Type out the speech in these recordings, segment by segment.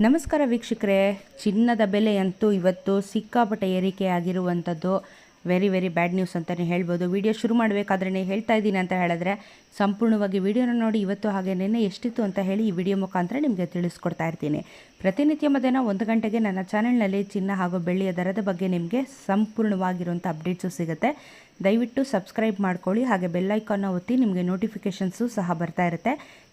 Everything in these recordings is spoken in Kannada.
ನಮಸ್ಕಾರ ವೀಕ್ಷಕರೇ. ಚಿನ್ನದ ಬೆಲೆ ಅಂತೂ ಇವತ್ತು ಸಿಕ್ಕಾಪಟ್ಟೆ ಏರಿಕೆ ಆಗಿರುವಂಥದ್ದು ವೆರಿ ವೆರಿ ಬ್ಯಾಡ್ ನ್ಯೂಸ್ ಅಂತಲೇ ಹೇಳ್ಬೋದು. ವಿಡಿಯೋ ಶುರು ಮಾಡಬೇಕಾದ್ರೆ ಹೇಳ್ತಾ ಇದ್ದೀನಿ ಅಂತ ಹೇಳಿದ್ರೆ, ಸಂಪೂರ್ಣವಾಗಿ ವಿಡಿಯೋನ ನೋಡಿ ಇವತ್ತು ಹಾಗೆ ನಿನ್ನೆ ಎಷ್ಟಿತ್ತು ಅಂತ ಹೇಳಿ ಈ ವಿಡಿಯೋ ಮುಖಾಂತರ ನಿಮಗೆ ತಿಳಿಸ್ಕೊಡ್ತಾ ಇರ್ತೀನಿ. ಪ್ರತಿನಿತ್ಯ ಮಧ್ಯಾಹ್ನ ಒಂದು ಗಂಟೆಗೆ ನನ್ನ ಚಾನೆಲ್ನಲ್ಲಿ ಚಿನ್ನ ಹಾಗೂ ಬೆಳ್ಳಿಯ ದರದ ಬಗ್ಗೆ ನಿಮಗೆ ಸಂಪೂರ್ಣವಾಗಿರುವಂಥ ಅಪ್ಡೇಟ್ಸು ಸಿಗುತ್ತೆ. ದಯವಿಟ್ಟು ಸಬ್ಸ್ಕ್ರೈಬ್ ಮಾಡ್ಕೊಳ್ಳಿ, ಹಾಗೆ ಬೆಲ್ಲೈಕಾನ್ನ ಒತ್ತಿ ನಿಮಗೆ ನೋಟಿಫಿಕೇಷನ್ಸು ಸಹ ಬರ್ತಾ ಇರುತ್ತೆ.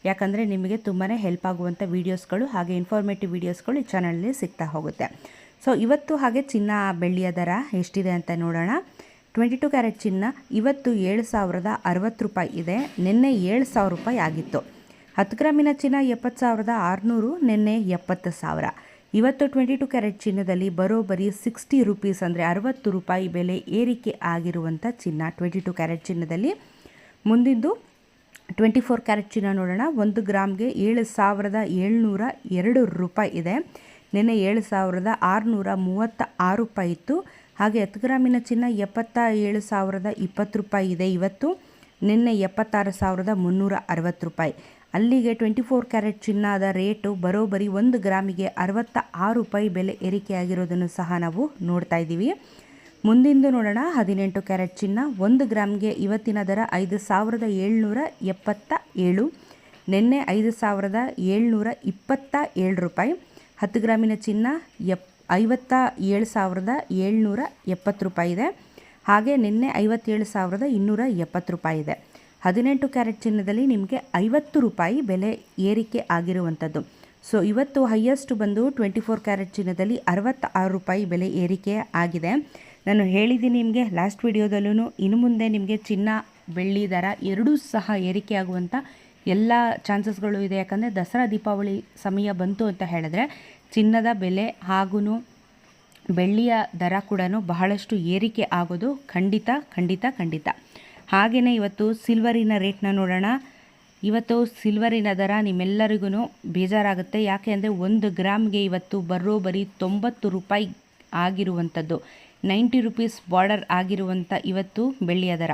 ಯಾಕಂದರೆ ನಿಮಗೆ ತುಂಬಾ ಹೆಲ್ಪ್ ಆಗುವಂಥ ವೀಡಿಯೋಸ್ಗಳು ಹಾಗೆ ಇನ್ಫಾರ್ಮೇಟಿವ್ ವೀಡಿಯೋಸ್ಗಳು ಈ ಚಾನಲಲ್ಲಿ ಸಿಗ್ತಾ ಹೋಗುತ್ತೆ. ಸೊ ಇವತ್ತು ಹಾಗೆ ಚಿನ್ನ ಬೆಳ್ಳಿಯ ದರ ಎಷ್ಟಿದೆ ಅಂತ ನೋಡೋಣ. ಟ್ವೆಂಟಿ ಟು ಕ್ಯಾರೆಟ್ ಚಿನ್ನ ಇವತ್ತು ಏಳು ಸಾವಿರದ ಅರವತ್ತು ರೂಪಾಯಿ ಇದೆ. ನಿನ್ನೆ ಏಳು ಸಾವಿರ ರೂಪಾಯಿ ಆಗಿತ್ತು. ಹತ್ತು ಗ್ರಾಮಿನ ಚಿನ್ನ ಎಪ್ಪತ್ತು ಸಾವಿರದ ಆರುನೂರು, ನಿನ್ನೆ ಎಪ್ಪತ್ತು ಸಾವಿರ. ಇವತ್ತು ಟ್ವೆಂಟಿ ಟು ಕ್ಯಾರೆಟ್ ಚಿನ್ನದಲ್ಲಿ ಬರೋಬ್ಬರಿ ಸಿಕ್ಸ್ಟಿ ರುಪೀಸ್ ಅಂದರೆ ಅರವತ್ತು ರೂಪಾಯಿ ಬೆಲೆ ಏರಿಕೆ ಆಗಿರುವಂಥ ಚಿನ್ನ ಟ್ವೆಂಟಿ ಟು ಕ್ಯಾರೆಟ್ ಚಿನ್ನದಲ್ಲಿ. ಮುಂದಿಂದು ಟ್ವೆಂಟಿ ಫೋರ್ ಕ್ಯಾರೆಟ್ ಚಿನ್ನ ನೋಡೋಣ. ಒಂದು ಗ್ರಾಮ್ಗೆ ಏಳು ಸಾವಿರದ ಏಳ್ನೂರ ಎರಡು ರೂಪಾಯಿ ಇದೆ. ನಿನ್ನೆ ಏಳು ಸಾವಿರದ ಆರುನೂರ ಮೂವತ್ತ ಆರು ರೂಪಾಯಿ ಇತ್ತು. ಹಾಗೆ ಹತ್ತು ಗ್ರಾಮಿನ ಚಿನ್ನ ಎಪ್ಪತ್ತ ಏಳು ಸಾವಿರದ ಇಪ್ಪತ್ತು ರೂಪಾಯಿ ಇದೆ ಇವತ್ತು. ನಿನ್ನೆ ಎಪ್ಪತ್ತಾರು ಸಾವಿರದ ಮುನ್ನೂರ ಅರವತ್ತು ರೂಪಾಯಿ. ಅಲ್ಲಿಗೆ ಟ್ವೆಂಟಿ ಫೋರ್ ಕ್ಯಾರೆಟ್ ಚಿನ್ನದ ರೇಟು ಬರೋಬ್ಬರಿ ಒಂದು ಗ್ರಾಮಿಗೆ ಅರವತ್ತ ಆರು ರೂಪಾಯಿ ಬೆಲೆ ಏರಿಕೆಯಾಗಿರೋದನ್ನು ಸಹ ನಾವು ನೋಡ್ತಾ ಇದ್ದೀವಿ. ಮುಂದಿಂದು ನೋಡೋಣ. ಹದಿನೆಂಟು ಕ್ಯಾರೆಟ್ ಚಿನ್ನ ಒಂದು ಗ್ರಾಮ್ಗೆ ಇವತ್ತಿನ ದರ ಐದು ಸಾವಿರದ ಏಳ್ನೂರ ಎಪ್ಪತ್ತ ಏಳು. ನಿನ್ನೆ ಐದು ಸಾವಿರದ ಏಳ್ನೂರ ಇಪ್ಪತ್ತ ಏಳು ರೂಪಾಯಿ. ಹತ್ತು ಗ್ರಾಮಿನ ಚಿನ್ನ ಎಪ್, ಐವತ್ತ ಏಳು ಸಾವಿರದ ಏಳ್ನೂರ ಎಪ್ಪತ್ತು ರೂಪಾಯಿ ಇದೆ. ಹಾಗೆ ನಿನ್ನೆ ಐವತ್ತೇಳು ಸಾವಿರದ ಇನ್ನೂರ ಎಪ್ಪತ್ತು ರೂಪಾಯಿ ಇದೆ. ಹದಿನೆಂಟು ಕ್ಯಾರೆಟ್ ಚಿನ್ನದಲ್ಲಿ ನಿಮಗೆ ಐವತ್ತು ರೂಪಾಯಿ ಬೆಲೆ ಏರಿಕೆ ಆಗಿರುವಂಥದ್ದು. ಸೊ, ಇವತ್ತು ಹೈಯೆಸ್ಟ್ ಬಂದು ಟ್ವೆಂಟಿ ಫೋರ್ ಕ್ಯಾರೆಟ್ ಚಿನ್ನದಲ್ಲಿ ಅರವತ್ತಾರು ರೂಪಾಯಿ ಬೆಲೆ ಏರಿಕೆ ಆಗಿದೆ. ನಾನು ಹೇಳಿದ್ದೀನಿ ನಿಮಗೆ, ಲಾಸ್ಟ್ ವಿಡಿಯೋದಲ್ಲೂ ಇನ್ನು ಮುಂದೆ ನಿಮಗೆ ಚಿನ್ನ, ಬೆಳ್ಳಿ ದರ ಎರಡೂ ಸಹ ಏರಿಕೆ ಆಗುವಂಥ ಎಲ್ಲ ಚಾನ್ಸಸ್ಗಳು ಇದೆ. ಯಾಕಂದರೆ ದಸರಾ ದೀಪಾವಳಿ ಸಮಯ ಬಂತು ಅಂತ ಹೇಳಿದ್ರೆ ಚಿನ್ನದ ಬೆಲೆ ಹಾಗೂ ಬೆಳ್ಳಿಯ ದರ ಕೂಡ ಬಹಳಷ್ಟು ಏರಿಕೆ ಆಗೋದು ಖಂಡಿತ ಖಂಡಿತ ಖಂಡಿತ. ಹಾಗೆಯೇ ಇವತ್ತು ಸಿಲ್ವರಿನ ರೇಟ್ನ ನೋಡೋಣ. ಇವತ್ತು ಸಿಲ್ವರಿನ ದರ ನಿಮ್ಮೆಲ್ಲರಿಗೂ ಬೇಜಾರಾಗುತ್ತೆ. ಯಾಕೆ ಅಂದರೆ ಒಂದು ಗ್ರಾಮ್ಗೆ ಇವತ್ತು ಬರೋಬ್ಬರಿ ತೊಂಬತ್ತು ರೂಪಾಯಿ ಆಗಿರುವಂಥದ್ದು. ನೈಂಟಿ ರುಪೀಸ್ ಬಾರ್ಡರ್ ಆಗಿರುವಂಥ ಇವತ್ತು ಬೆಳ್ಳಿಯ ದರ.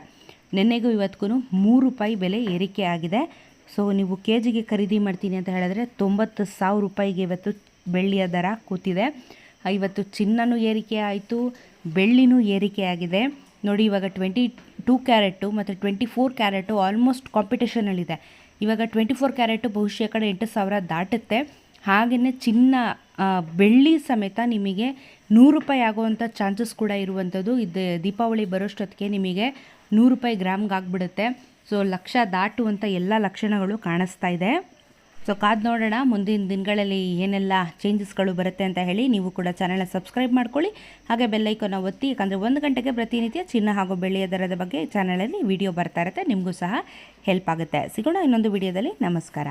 ನೆನ್ನೆಗೂ ಇವತ್ತಿಗೂ ಮೂರು ರೂಪಾಯಿ ಬೆಲೆ ಏರಿಕೆ ಆಗಿದೆ. ಸೊ ನೀವು ಕೆ ಜಿಗೆ ಖರೀದಿ ಮಾಡ್ತೀನಿ ಅಂತ ಹೇಳಿದ್ರೆ ತೊಂಬತ್ತು ಸಾವಿರ ರೂಪಾಯಿಗೆ ಇವತ್ತು ಬೆಳ್ಳಿಯ ದರ ಕೂತಿದೆ. ಇವತ್ತು ಚಿನ್ನನೂ ಏರಿಕೆ ಆಯಿತು, ಬೆಳ್ಳಿನೂ ಏರಿಕೆ ಆಗಿದೆ. ನೋಡಿ, ಇವಾಗ ಟ್ವೆಂಟಿ ಟೂ ಕ್ಯಾರೆಟು ಮತ್ತು ಟ್ವೆಂಟಿ ಫೋರ್ ಕ್ಯಾರೆಟು ಆಲ್ಮೋಸ್ಟ್ ಕಾಂಪಿಟೇಷನಲ್ಲಿದೆ. ಇವಾಗ ಟ್ವೆಂಟಿ ಫೋರ್ ಕ್ಯಾರೆಟು ಬಹುಶಃ ಕಡೆ ಎಂಟು ಸಾವಿರ ದಾಟುತ್ತೆ. ಹಾಗೆಯೇ ಚಿನ್ನ ಬೆಳ್ಳಿ ಸಮೇತ ನಿಮಗೆ ನೂರು ರೂಪಾಯಿ ಆಗುವಂಥ ಚಾನ್ಸಸ್ ಕೂಡ ಇರುವಂಥದ್ದು. ಇದು ದೀಪಾವಳಿ ಬರೋಷ್ಟೊತ್ತಿಗೆ ನಿಮಗೆ ನೂರು ರೂಪಾಯಿ ಗ್ರಾಮ್ಗೆ ಆಗಿಬಿಡುತ್ತೆ. ಸೊ ಲಕ್ಷ ದಾಟುವಂಥ ಎಲ್ಲ ಲಕ್ಷಣಗಳು ಕಾಣಿಸ್ತಾ ಇದೆ. ಸೊ ಕಾದು ನೋಡೋಣ, ಮುಂದಿನ ದಿನಗಳಲ್ಲಿ ಏನೆಲ್ಲ ಚೇಂಜಸ್ಗಳು ಬರುತ್ತೆ ಅಂತ ಹೇಳಿ ನೀವು ಕೂಡ ಚಾನಲ್ನ ಸಬ್ಸ್ಕ್ರೈಬ್ ಮಾಡ್ಕೊಳ್ಳಿ. ಹಾಗೆ ಬೆಲ್ಲೈಕನ್ನ ಒತ್ತಿ, ಯಾಕಂದರೆ ಒಂದು ಗಂಟೆಗೆ ಪ್ರತಿನಿತ್ಯ ಚಿನ್ನ ಹಾಗೂ ಬೆಳ್ಳಿಯ ದರದ ಬಗ್ಗೆ ಚಾನಲಲ್ಲಿ ವಿಡಿಯೋ ಬರ್ತಾ ಇರುತ್ತೆ, ನಿಮಗೂ ಸಹ ಹೆಲ್ಪ್ ಆಗುತ್ತೆ. ಸಿಗೋಣ ಇನ್ನೊಂದು ವಿಡಿಯೋದಲ್ಲಿ ನಮಸ್ಕಾರ.